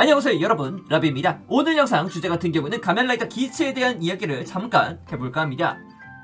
안녕하세요 여러분. 라비입니다. 오늘 영상 주제 같은 경우는 가면라이더 기츠에 대한 이야기를 잠깐 해볼까 합니다.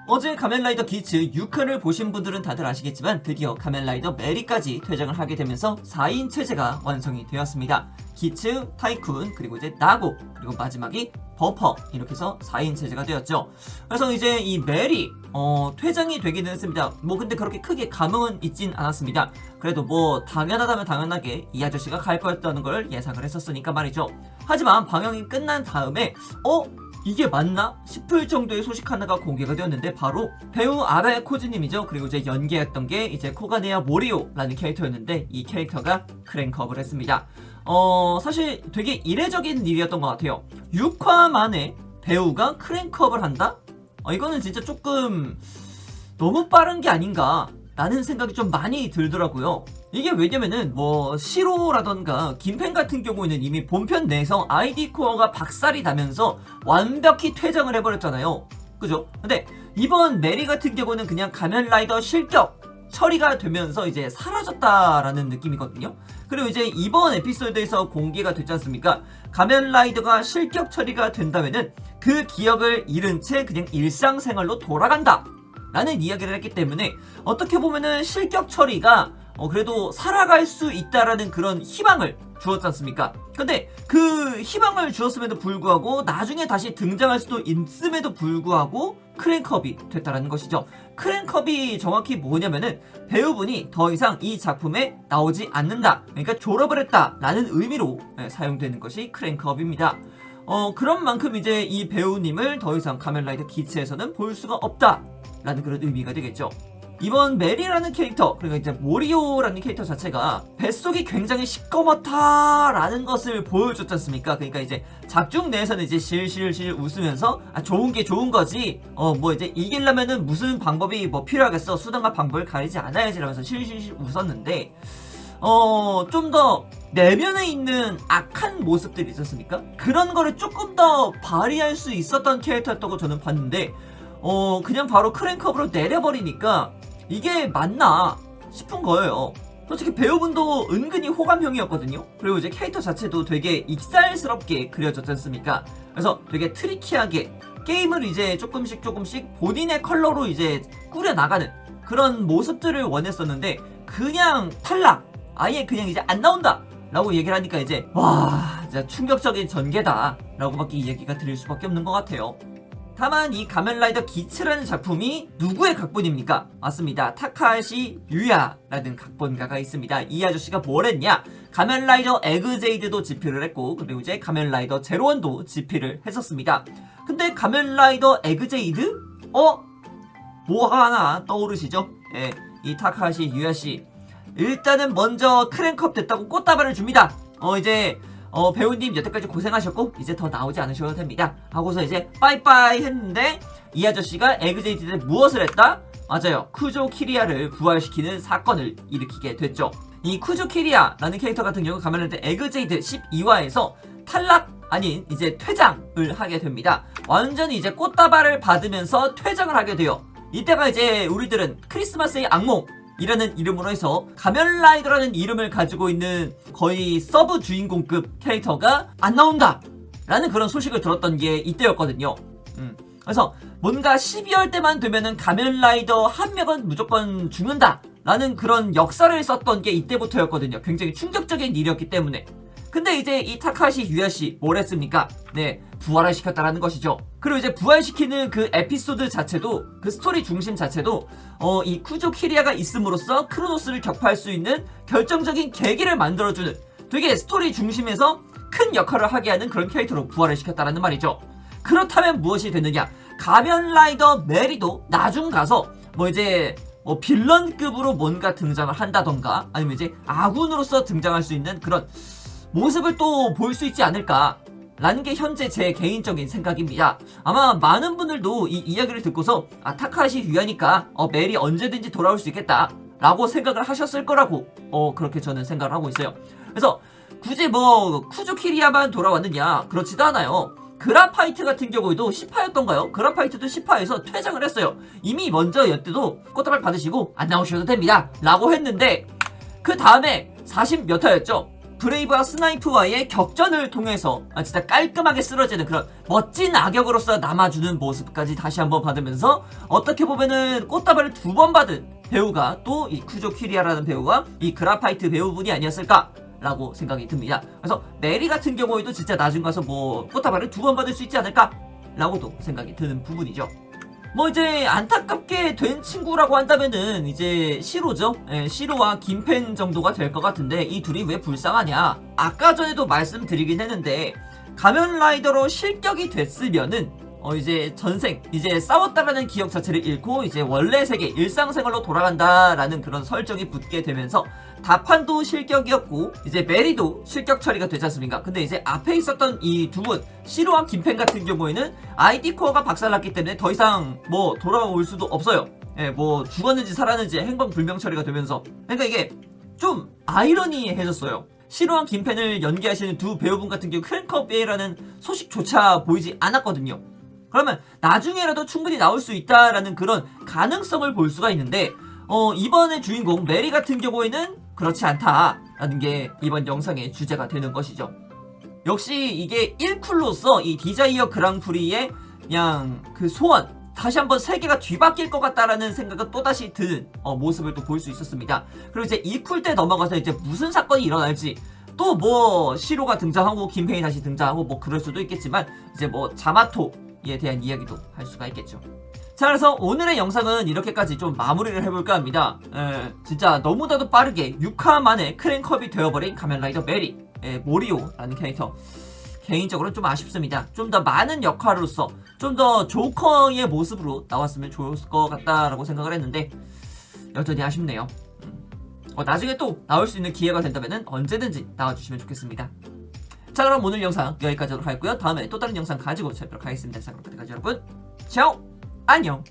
어제 가면라이더 기츠 6화를 보신 분들은 다들 아시겠지만 드디어 가면라이더 메리까지 퇴장을 하게 되면서 4인 체제가 완성이 되었습니다. 기츠, 타이쿤, 그리고 이제 나고, 그리고 마지막이 버퍼 이렇게 해서 4인 체제가 되었죠. 그래서 이제 이 메리 어, 퇴장이 되기는 했습니다. 뭐 근데 그렇게 크게 감흥은 있진 않았습니다. 그래도 뭐 당연하다면 당연하게 이 아저씨가 갈 거였다는 걸 예상을 했었으니까 말이죠. 하지만 방영이 끝난 다음에 어? 이게 맞나? 싶을 정도의 소식 하나가 공개가 되었는데 바로 배우 아베 코즈님이죠. 그리고 이제 연기했던 게 이제 코가네야 모리오라는 캐릭터였는데 이 캐릭터가 크랭크업을 했습니다. 어 사실 되게 이례적인 일이었던 것 같아요. 6화 만에 배우가 크랭크업을 한다? 어, 이거는 진짜 조금 너무 빠른 게 아닌가 라는 생각이 좀 많이 들더라고요. 이게 왜냐면은 뭐 시로라던가 김팬 같은 경우에는 이미 본편 내에서 아이디 코어가 박살이 나면서 완벽히 퇴장을 해버렸잖아요. 그죠? 근데 이번 메리 같은 경우는 그냥 가면라이더 실격 처리가 되면서 이제 사라졌다라는 느낌이거든요. 그리고 이제 이번 에피소드에서 공개가 됐지 않습니까? 가면라이더가 실격 처리가 된다면은 그 기억을 잃은 채 그냥 일상생활로 돌아간다. 라는 이야기를 했기 때문에 어떻게 보면은 실격 처리가 어 그래도 살아갈 수 있다라는 그런 희망을 주었지 않습니까? 근데 그 희망을 주었음에도 불구하고 나중에 다시 등장할 수도 있음에도 불구하고 크랭컵이 됐다라는 것이죠. 크랭컵이 정확히 뭐냐면은 배우분이 더 이상 이 작품에 나오지 않는다. 그러니까 졸업을 했다라는 의미로 예, 사용되는 것이 크랭컵입니다. 어 그런 만큼 이제 이 배우님을 더 이상 카멜라이더 기체에서는 볼 수가 없다. 라는 그런 의미가 되겠죠. 이번 메리라는 캐릭터, 그러니까 이제 모리오라는 캐릭터 자체가 뱃속이 굉장히 시꺼멓다라는 것을 보여줬지 않습니까? 그러니까 이제 작중 내에서는 이제 실실실 웃으면서 아 좋은 게 좋은 거지. 어 뭐 이제 이기려면은 무슨 방법이 뭐 필요하겠어. 수단과 방법을 가리지 않아야지 라면서 실실실 웃었는데 어, 좀 더 내면에 있는 악한 모습들이 있었습니까? 그런 거를 조금 더 발휘할 수 있었던 캐릭터였다고 저는 봤는데, 어, 그냥 바로 크랭크업으로 내려버리니까 이게 맞나 싶은 거예요. 솔직히 배우분도 은근히 호감형이었거든요. 그리고 이제 캐릭터 자체도 되게 익살스럽게 그려졌지 않습니까? 그래서 되게 트리키하게 게임을 이제 조금씩 조금씩 본인의 컬러로 이제 꾸려나가는 그런 모습들을 원했었는데 그냥 탈락! 아예 그냥 이제 안 나온다! 라고 얘기를 하니까 이제 와 진짜 충격적인 전개다 라고 밖에 이야기가 들릴 수밖에 없는 것 같아요. 다만 이 가면라이더 기츠라는 작품이 누구의 각본입니까? 맞습니다. 타카시 유야라는 각본가가 있습니다. 이 아저씨가 뭘 했냐? 가면라이더 에그제이드도 집필을 했고 그리고 이제 가면라이더 제로원도 집필을 했었습니다. 근데 가면라이더 에그제이드? 어? 뭐 하나 떠오르시죠? 예, 이 타카시 유야씨 일단은 먼저 크랭컵 됐다고 꽃다발을 줍니다. 어 이제 어, 배우님 여태까지 고생하셨고 이제 더 나오지 않으셔도 됩니다. 하고서 이제 빠이빠이 했는데 이 아저씨가 에그제이트에 무엇을 했다? 맞아요. 쿠조 키리아를 부활시키는 사건을 일으키게 됐죠. 이 쿠조 키리아라는 캐릭터 같은 경우 가면한테 에그제이트 12화에서 탈락 아닌 이제 퇴장을 하게 됩니다. 완전히 이제 꽃다발을 받으면서 퇴장을 하게 돼요. 이때가 이제 우리들은 크리스마스의 악몽 이라는 이름으로 해서 가면라이더라는 이름을 가지고 있는 거의 서브 주인공급 캐릭터가 안 나온다! 라는 그런 소식을 들었던 게 이때였거든요. 음. 그래서 뭔가 12월 때만 되면은 가면라이더 한 명은 무조건 죽는다! 라는 그런 역사를 썼던 게 이때부터였거든요. 굉장히 충격적인 일이었기 때문에. 근데 이제 이 타카시 유야씨 뭘 했습니까? 네, 부활을 시켰다라는 것이죠. 그리고 이제 부활시키는 그 에피소드 자체도 그 스토리 중심 자체도 어, 이 쿠조 키리아가 있음으로써 크로노스를 격파할 수 있는 결정적인 계기를 만들어주는 되게 스토리 중심에서 큰 역할을 하게 하는 그런 캐릭터로 부활을 시켰다라는 말이죠. 그렇다면 무엇이 되느냐? 가면라이더 메리도 나중 가서 뭐 이제 뭐 빌런급으로 뭔가 등장을 한다던가 아니면 이제 아군으로서 등장할 수 있는 그런 모습을 또 볼 수 있지 않을까 라는 게 현재 제 개인적인 생각입니다. 아마 많은 분들도 이 이야기를 듣고서 아 타카시 유야니까 어 멜이 언제든지 돌아올 수 있겠다 라고 생각을 하셨을 거라고 어 그렇게 저는 생각을 하고 있어요. 그래서 굳이 뭐 쿠즈키리아만 돌아왔느냐 그렇지도 않아요. 그라파이트 같은 경우에도 10화였던가요? 그라파이트도 10화에서 퇴장을 했어요. 이미 먼저 여때도 꽃다발 받으시고 안 나오셔도 됩니다. 라고 했는데 그 다음에 40 몇 화였죠? 브레이브와 스나이프와의 격전을 통해서 아, 진짜 깔끔하게 쓰러지는 그런 멋진 악역으로서 남아주는 모습까지 다시 한번 받으면서 어떻게 보면은 꽃다발을 두 번 받은 배우가 또 이 쿠조 키리아라는 배우와 이 그라파이트 배우분이 아니었을까 라고 생각이 듭니다. 그래서 메리 같은 경우에도 진짜 나중 가서 뭐 꽃다발을 두 번 받을 수 있지 않을까 라고도 생각이 드는 부분이죠. 뭐 이제 안타깝게 된 친구라고 한다면은 이제 시로죠. 예, 시로와 김팬 정도가 될 것 같은데 이 둘이 왜 불쌍하냐? 아까 전에도 말씀드리긴 했는데 가면라이더로 실격이 됐으면은 어 이제 전생 이제 싸웠다라는 기억 자체를 잃고 이제 원래 세계 일상생활로 돌아간다라는 그런 설정이 붙게 되면서 다판도 실격이었고 이제 메리도 실격 처리가 되지 않습니까? 근데 이제 앞에 있었던 이 두 분 시로와 김팬 같은 경우에는 아이디 코어가 박살났기 때문에 더 이상 뭐 돌아올 수도 없어요. 예, 뭐 죽었는지 살았는지 행방 불명 처리가 되면서 그러니까 이게 좀 아이러니해졌어요. 시로와 김팬을 연기하시는 두 배우분 같은 경우 크랭크업이라는 소식조차 보이지 않았거든요. 그러면 나중에라도 충분히 나올 수 있다라는 그런 가능성을 볼 수가 있는데 어, 이번의 주인공 메리 같은 경우에는 그렇지 않다라는 게 이번 영상의 주제가 되는 것이죠. 역시 이게 1쿨로서 이 디자이어 그랑프리의 그냥 그 소원 다시 한번 세계가 뒤바뀔 것 같다라는 생각은 또다시 드는 어, 모습을 또 볼 수 있었습니다. 그리고 이제 2쿨 때 넘어가서 이제 무슨 사건이 일어날지 또 뭐 시로가 등장하고 김페이 다시 등장하고 뭐 그럴 수도 있겠지만 이제 뭐 자마토에 대한 이야기도 할 수가 있겠죠. 자 그래서 오늘의 영상은 이렇게까지 좀 마무리를 해볼까 합니다. 에, 진짜 너무나도 빠르게 6화 만에 크랭컵이 되어버린 가면라이더 메리 에, 모리오라는 캐릭터 개인적으로는 좀 아쉽습니다. 좀 더 많은 역할로서 좀 더 조커의 모습으로 나왔으면 좋을 것 같다라고 생각을 했는데 여전히 아쉽네요. 음. 어, 나중에 또 나올 수 있는 기회가 된다면 언제든지 나와주시면 좋겠습니다. 자 그럼 오늘 영상 여기까지 하도록 하겠고요. 다음에 또 다른 영상 가지고 찾도록 하겠습니다. 자 그럼 그때까지 여러분, 샤오! 안녕!